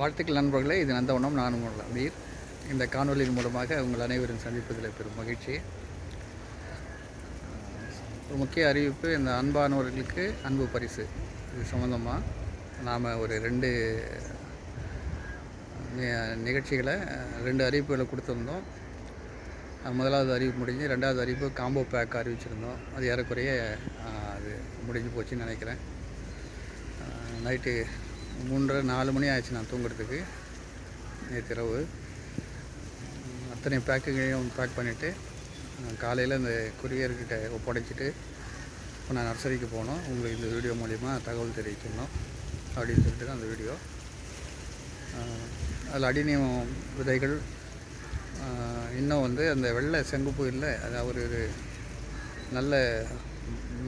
வாழ்த்துக்கள் நண்பர்களே. இது நந்தவனம் நான் உங்கள் அமீர். இந்த காணொலியின் மூலமாக உங்கள் அனைவரும் சந்திப்பதில் பெரும் மகிழ்ச்சி. ஒரு முக்கிய அறிவிப்பு இந்த அன்பானவர்களுக்கு அன்பு பரிசு. இது சம்மந்தமாக நாம் ஒரு ரெண்டு நிகழ்ச்சிகளை ரெண்டு அறிவிப்புகளை கொடுத்துருந்தோம். முதலாவது அறிவிப்பு முடிஞ்சு ரெண்டாவது அறிவிப்பு காம்போ பேக் அறிவிச்சிருந்தோம். அது ஏறக்குறைய அது முடிஞ்சு போச்சுன்னு நினைக்கிறேன். நைட்டு மூன்றரை நாலு மணி ஆயிடுச்சு நான் தூங்குறதுக்கு. நேற்று இரவு. அத்தனை பேக்குகளையும் பேக் பண்ணிவிட்டு காலையில் இந்த குரியர்கிட்ட ஒப்படைச்சிட்டு இப்போ நான் நர்சரிக்கு போனோம் உங்களுக்கு இந்த வீடியோ மூலிமா தகவல் தெரிவிக்கணும் அப்படின்னு சொல்லிட்டு தான் அந்த வீடியோ அதில் அடிநியம் விதைகள் இன்னும் வந்து அந்த வெள்ளை செங்குப்பு இல்லை அது அவர் ஒரு நல்ல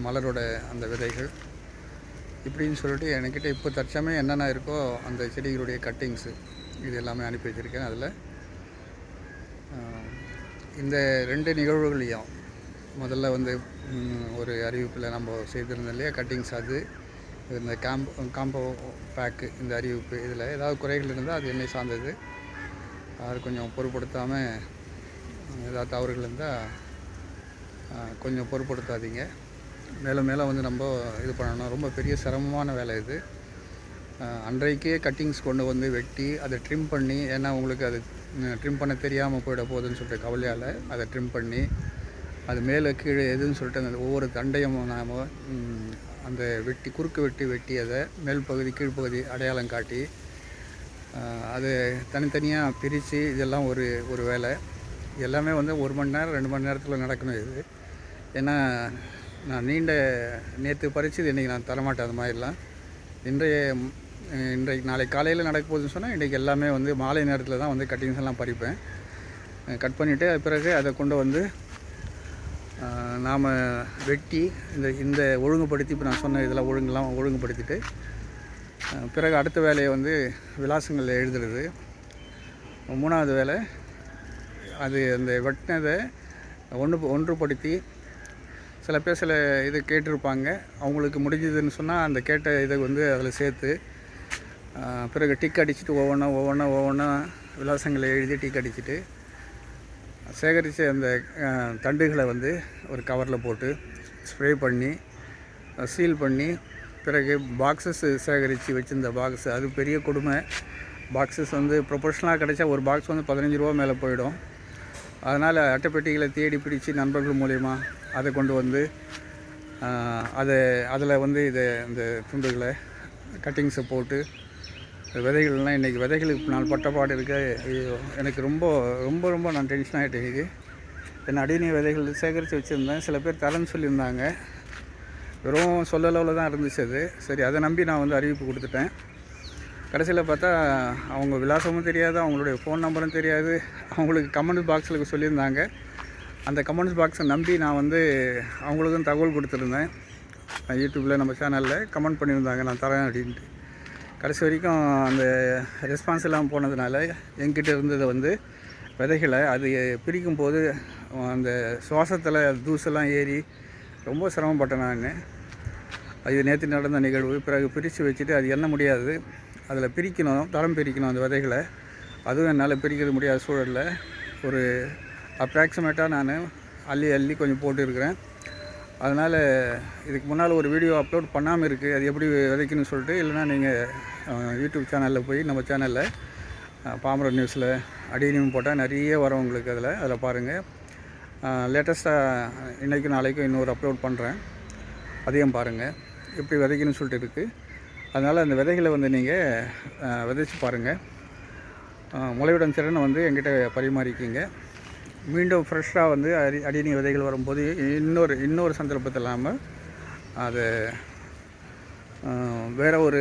மலரோட அந்த விதைகள். இப்படின்னு சொல்லிட்டு என்கிட்ட இப்போ தற்சமயம் என்னென்ன இருக்கோ அந்த செடிகளுடைய கட்டிங்ஸு இது எல்லாமே அனுப்பி வச்சுருக்கேன் அதில். இந்த ரெண்டு நிகழ்வுகளையும் முதல்ல வந்து ஒரு அறிவிப்பில் நம்ம செய்திருந்தோம் இல்லையா? கட்டிங்ஸ் அது இந்த காம்போ காம்போ பேக்கு இந்த அறிவிப்பு இதில் ஏதாவது குறைகள் இருந்தால் அது என்னை சார்ந்தது. அது கொஞ்சம் பொருட்படுத்தாமல் ஏதாவது தவறுகள் இருந்தால் கொஞ்சம் பொருட்படுத்தாதீங்க. மேலும் மேலும் வந்து நம்ம இது பண்ணணும். ரொம்ப பெரிய சிரமமான வேலை இது. அன்றைக்கே கட்டிங்ஸ் கொண்டு வந்து வெட்டி அதை ட்ரிம் பண்ணி ஏன்னா உங்களுக்கு அது ட்ரிம் பண்ண தெரியாமல் போயிட போகுதுன்னு சொல்லிட்டு கவலையால் அதை ட்ரிம் பண்ணி அது மேலே கீழே எதுன்னு சொல்லிட்டு அந்த ஒவ்வொரு தண்டையும் நாம் அந்த வெட்டி குறுக்கு வெட்டி வெட்டி அதை மேல் பகுதி கீழ்ப்பகுதி அடையாளம் காட்டி அது தனித்தனியாக பிரித்து இதெல்லாம் ஒரு ஒரு வேலை. எல்லாமே வந்து ஒரு மணி நேரம் ரெண்டு மணி நேரத்தில் நடக்கணும் இது. ஏன்னா நான் நீண்ட நேற்று பறித்து இன்றைக்கி நான் தரமாட்டேன் அது மாதிரிலாம். இன்றைய இன்றைக்கு நாளைக்கு காலையில் நடக்க போகுதுன்னு சொன்னால் இன்றைக்கி எல்லாமே வந்து மாலை நேரத்தில் தான் வந்து கட்டிங்ஸ் எல்லாம் பறிப்பேன். கட் பண்ணிவிட்டு அது பிறகு அதை கொண்டு வந்து நாம் வெட்டி இந்த இந்த ஒழுங்குபடுத்தி இப்போ நான் சொன்ன இதெல்லாம் ஒழுங்கெல்லாம் ஒழுங்குபடுத்திட்டு பிறகு அடுத்த வேலையை வந்து விலாசங்களில் எழுதுறது. மூணாவது வேலை அது அந்த வெட்டினதை ஒன்று ஒன்றுபடுத்தி சில பேர் சில இது கேட்டிருப்பாங்க. அவங்களுக்கு முடிஞ்சதுன்னு சொன்னால் அந்த கேட்ட இதை வந்து அதில் சேர்த்து பிறகு டிக் அடிச்சுட்டு ஒவ்வொன்றா ஒவ்வொன்றா ஒவ்வொன்றா விலாசங்களை எழுதி டிக் அடிச்சுட்டு சேகரித்த அந்த தண்டுகளை வந்து ஒரு கவரில் போட்டு ஸ்ப்ரே பண்ணி சீல் பண்ணி பிறகு பாக்ஸஸ் சேகரித்து வச்சுருந்த பாக்ஸ் அது பெரிய கொடுமை. பாக்ஸஸ் வந்து ப்ரொபோஷனலாக கிடைச்சா ஒரு பாக்ஸ் வந்து பதினஞ்சு ரூபா மேலே போயிடும். அதனால் அட்டைப்பெட்டிகளை தேடி பிடிச்சு நண்பர்கள் மூலயமா அதை கொண்டு வந்து அதை அதில் வந்து இதை இந்த துண்டுகளை கட்டிங்ஸை போட்டு விதைகள்லாம் இன்றைக்கி விதைகளுக்கு நான் பட்டப்பாடு இருக்க ஐயோ எனக்கு ரொம்ப ரொம்ப ரொம்ப நான் டென்ஷன் ஆகிட்டேன். இது என் அடிநீர் விதைகள் சேகரித்து வச்சுருந்தேன். சில பேர் தரேன்னு சொல்லியிருந்தாங்க. வெறும் சொல்லளவில் தான் இருந்துச்சு அது. சரி அதை நம்பி நான் வந்து அறிவிப்பு கொடுத்துட்டேன். கடைசியில் பார்த்தா அவங்க விலாசமும் தெரியாது அவங்களுடைய ஃபோன் நம்பரும் தெரியாது. அவங்களுக்கு கமெண்ட் பாக்ஸில் சொல்லியிருந்தாங்க. அந்த கமெண்ட்ஸ் பாக்ஸை நம்பி நான் வந்து அவங்களுக்கும் தகவல் கொடுத்துருந்தேன். யூடியூப்பில் நம்ம சேனலில் கமெண்ட் பண்ணியிருந்தாங்க. நான் தரேன் அப்படின்ட்டு. கடைசி வரைக்கும் அந்த ரெஸ்பான்ஸ் எல்லாம் போனதுனால என்கிட்ட இருந்ததை வந்து விதைகளை அது பிரிக்கும் போது அந்த சுவாசத்தில் தூசெல்லாம் ஏறி ரொம்ப சிரமப்பட்டேன் நான். அது நேற்று நடந்த நிகழ்வு. பிறகு பிரித்து வச்சுட்டு அது எண்ண முடியாது. அதில் பிரிக்கணும் தரம் பிரிக்கணும் அந்த விதைகளை. அதுவும் என்னால் பிரிக்கிறது முடியாத சூழலில் ஒரு அப்ராக்சிமேட்டாக நான் அள்ளி அள்ளி கொஞ்சம் போட்டுருக்கிறேன். அதனால் இதுக்கு முன்னால் ஒரு வீடியோ அப்லோட் பண்ணாமல் இருக்குது அது எப்படி விதைக்கணும்னு சொல்லிட்டு இல்லைன்னா நீங்கள் யூடியூப் சேனலில் போய் நம்ம சேனலில் பாமர நியூஸில் அடினியும் போட்டால் நிறைய வரும் உங்களுக்கு அதில். அதில் பாருங்கள் லேட்டஸ்ட்டாக இன்றைக்கும் நாளைக்கும் இன்னொரு அப்லோட் பண்ணுறேன் அதையும் பாருங்கள் எப்படி விதைக்கணும்னு சொல்லிட்டு இருக்குது அதனால் அந்த விதைகளை வந்து நீங்கள் விதைச்சி பாருங்கள் முளையுடன் திறனை வந்து எங்கிட்ட பரிமாறிக்கிங்க. மீண்டும் ஃப்ரெஷ்ஷாக வந்து அடி அடிநீர் விதைகள் வரும்போது இன்னொரு இன்னொரு சந்தர்ப்பத்தில் இல்லாமல் அதை வேறு ஒரு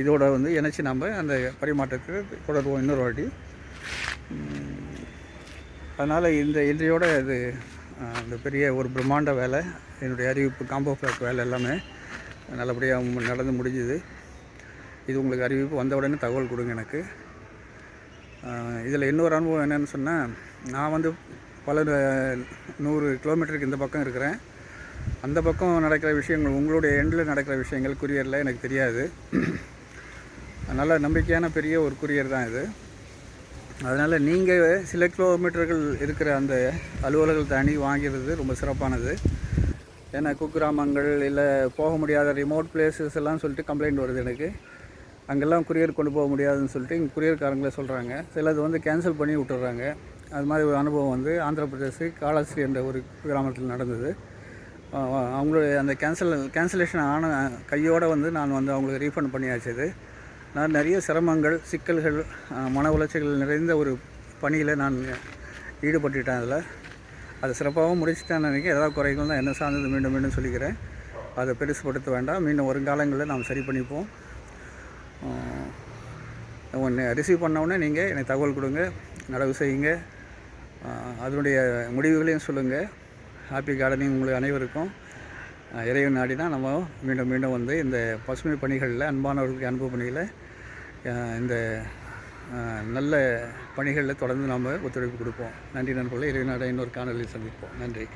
இதோட வந்து இணைச்சி நம்ம அந்த பரிமாற்றத்துக்கு தொடருவோம் இன்னொரு வாட்டி. அதனால் இந்த இன்றையோட இது அந்த இந்த பெரிய ஒரு பிரம்மாண்ட வேலை என்னுடைய அறிவிப்பு காம்போ ஃப்ளாக் வேலை எல்லாமே நல்லபடியாக நடந்து முடிஞ்சுது. இது உங்களுக்கு அறிவிப்பு வந்த உடனே தகவல் கொடுங்க எனக்கு. இதில் இன்னொரு அனுபவம் என்னென்னு சொன்னால் நான் வந்து பல நூறு கிலோமீட்டருக்கு இந்த பக்கம் இருக்கிறேன். அந்த பக்கம் நடக்கிற விஷயங்கள் உங்களுடைய எண்டில் நடக்கிற விஷயங்கள் குரியரில் எனக்கு தெரியாது. நல்ல நம்பிக்கையான பெரிய ஒரு குரியர் தான் இது. அதனால் நீங்கள் சில கிலோமீட்டர்கள் இருக்கிற அந்த அலுவலர்கள் தனி வாங்கிறது ரொம்ப சிறப்பானது. ஏன்னா குக்கிராமங்கள் இல்லை போக முடியாத ரிமோட் பிளேசஸ் எல்லாம் சொல்லிட்டு கம்ப்ளைண்ட் வருது எனக்கு. அங்கெல்லாம் குரியர் கொண்டு போக முடியாதுன்னு சொல்லிட்டு இங்கே குரியர்காரங்களே சொல்கிறாங்க சிலது வந்து கேன்சல் பண்ணி விட்டுறாங்க. அது மாதிரி ஒரு அனுபவம் வந்து ஆந்திர பிரதேஷ் காலாஸ்ரீ என்ற ஒரு கிராமத்தில் நடந்தது. அவங்களுடைய அந்த கேன்சல் கேன்சலேஷன் ஆன கையோடு வந்து நான் வந்து அவங்களுக்கு ரீஃபண்ட் பண்ணியாச்சு இது. நான் நிறைய சிரமங்கள் சிக்கல்கள் மன உளைச்சல்கள் நிறைந்த ஒரு பணியில் நான் ஈடுபட்டுட்டேன் அதில். அதை சிறப்பாகவும் முடிச்சுட்டேன் நினைக்கிறேன். ஏதாவது குறைகள் தான் என்ன சார்ந்தது மீண்டும் மீண்டும் சொல்லிக்கிறேன். அதை பெருசுப்படுத்த வேண்டாம். மீண்டும் வருங்காலங்களில் நாம் சரி பண்ணிப்போம். ஒன்று ரிசீவ் பண்ணவுடனே நீங்கள் எனக்கு தகவல் கொடுங்க நடவு செய்யுங்க. அதனுடைய முடிவுகளையும் சொல்லுங்கள் ஹாப்பி கார்டனிங் உங்களுக்கு அனைவருக்கும். இறைவன் நாடி தான் நம்ம மீண்டும் மீண்டும் வந்து இந்த பசுமை பணிகளில் அன்பானவர்களுக்கு அன்பு பணியில் இந்த நல்ல பணிகளில் தொடர்ந்து நாம் ஒத்துழைப்பு கொடுப்போம். நன்றி நண்பர்களே. இறைவன் நாடை இன்னொரு காணொலியில் சந்திப்போம். நன்றி.